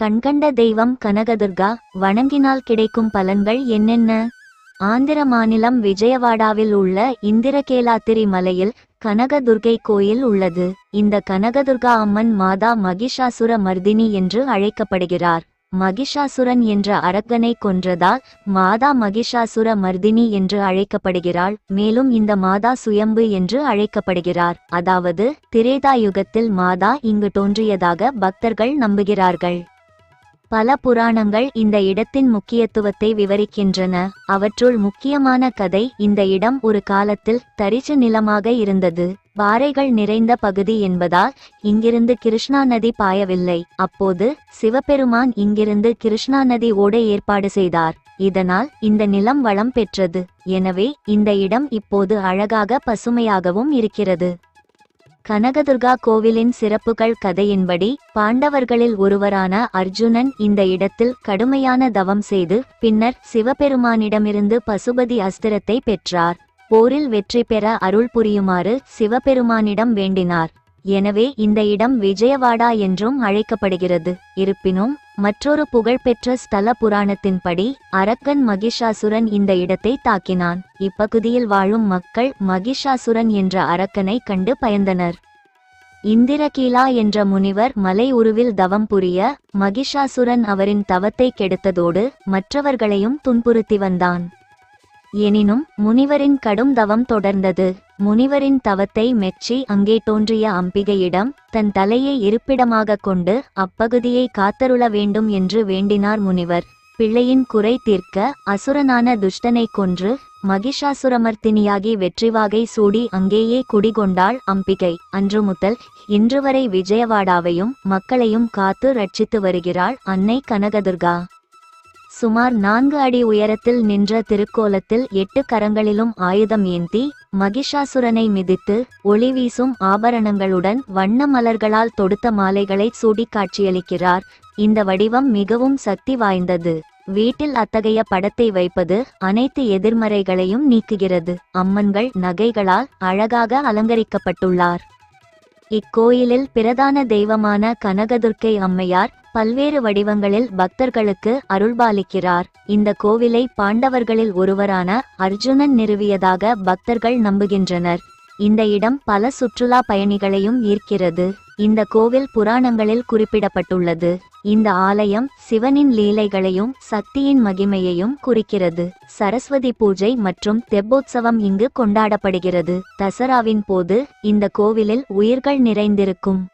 கண்கண்ட தெய்வம் கனகதுர்கா வணங்கினால் கிடைக்கும் பலன்கள் என்னென்ன? ஆந்திர மாநிலம் விஜயவாடாவில் உள்ள இந்திரகேலாத்திரி மலையில் கனகதுர்கை கோயில் உள்ளது. இந்த கனகதுர்கா அம்மன் மாதா மகிஷாசுர மர்தினி என்று அழைக்கப்படுகிறார். மகிஷாசுரன் என்ற அரக்கனை கொன்றதால் மாதா மகிஷாசுர மர்தினி என்று அழைக்கப்படுகிறாள். மேலும் இந்த மாதா சுயம்பு என்று அழைக்கப்படுகிறார். அதாவது திரேதா யுகத்தில் மாதா இங்கு தோன்றியதாக பக்தர்கள் நம்புகிறார்கள். பல புராணங்கள் இந்த இடத்தின் முக்கியத்துவத்தை விவரிக்கின்றன. அவற்றுள் முக்கியமான கதை இந்த இடம் ஒரு காலத்தில் தரிசு நிலமாக இருந்தது. பாறைகள் நிறைந்த பகுதி என்பதால் இங்கிருந்து கிருஷ்ணா நதி பாயவில்லை. அப்போது சிவபெருமான் இங்கிருந்து கிருஷ்ணா நதி ஓட ஏற்பாடு செய்தார். இதனால் இந்த நிலம் வளம் பெற்றது. எனவே இந்த இடம் இப்போது அழகாக பசுமையாகவும் இருக்கிறது. கனகதுர்கா கோவிலின் சிறப்புகள் கதையின்படி பாண்டவர்களில் ஒருவரான அர்ஜுனன் இந்த இடத்தில் கடுமையான தவம் செய்து பின்னர் சிவபெருமானிடமிருந்து பசுபதி அஸ்திரத்தை பெற்றார். போரில் வெற்றி பெற அருள் புரியுமாறு சிவபெருமானிடம் வேண்டினார். எனவே இந்த இடம் விஜயவாடா என்றும் அழைக்கப்படுகிறது. இருப்பினும் மற்றொரு புகழ்பெற்ற ஸ்தல புராணத்தின்படி அரக்கன் மகிஷாசுரன் இந்த இடத்தை தாக்கினான். இப்பகுதியில் வாழும் மக்கள் மகிஷாசுரன் என்ற அரக்கனை கண்டு பயந்தனர். இந்திரகீலா என்ற முனிவர் மலை உருவில் தவம் புரிய மகிஷாசுரன் அவரின் தவத்தை கெடுத்ததோடு மற்றவர்களையும் துன்புறுத்தி வந்தான். எனினும் முனிவரின் கடும் தவம் தொடர்ந்தது. முனிவரின் தவத்தை மெச்சி அங்கே தோன்றிய அம்பிகையிடம் தன் தலையை இருப்பிடமாக கொண்டு அப்பகுதியை காத்தருள வேண்டும் என்று வேண்டினார் முனிவர். பிள்ளையின் குறை தீர்க்க அசுரனான துஷ்டனை கொன்று மகிஷாசுரமர்த்தினியாகி வெற்றிவாகை சூடி அங்கேயே குடிகொண்டாள் அம்பிகை. அன்று முதல் இன்று வரை விஜயவாடாவையும் மக்களையும் காத்து ரட்சித்து வருகிறாள் அன்னை கனகதுர்கா. சுமார் நான்கு அடி உயரத்தில் நின்ற திருக்கோலத்தில் எட்டு கரங்களிலும் ஆயுதம் ஏந்தி மகிஷாசுரனை மிதித்து ஒளி வீசும் ஆபரணங்களுடன் வண்ண மலர்களால் தொடுத்த மாலைகளை சூடி காட்சியளிக்கிறார் இந்த வடிவம் மிகவும் சக்தி வாய்ந்தது. வீட்டில் அத்தகைய படத்தை வைப்பது அனைத்து எதிர்மறைகளையும் நீக்குகிறது. அம்மன்கள் நகைகளால் அழகாக அலங்கரிக்கப்பட்டுள்ளார். இக்கோயிலில் பிரதான தெய்வமான கனகதுர்க்கை அம்மையார் பல்வேறு வடிவங்களில் பக்தர்களுக்கு அருள்பாலிக்கிறார். இந்த கோவிலை பாண்டவர்களில் ஒருவரான அர்ஜுனன் நிறுவியதாக பக்தர்கள் நம்புகின்றனர். இந்த இடம் பல சுற்றுலா பயணிகளையும் ஈர்க்கிறது. இந்த கோவில் புராணங்களில் குறிப்பிடப்பட்டுள்ளது. இந்த ஆலயம் சிவனின் லீலைகளையும் சக்தியின் மகிமையையும் குறிக்கிறது. சரஸ்வதி பூஜை மற்றும் தெப்போத்சவம் இங்கு கொண்டாடப்படுகிறது. தசராவின் போது இந்த கோவிலில் உயிர்கள் நிறைந்திருக்கும்.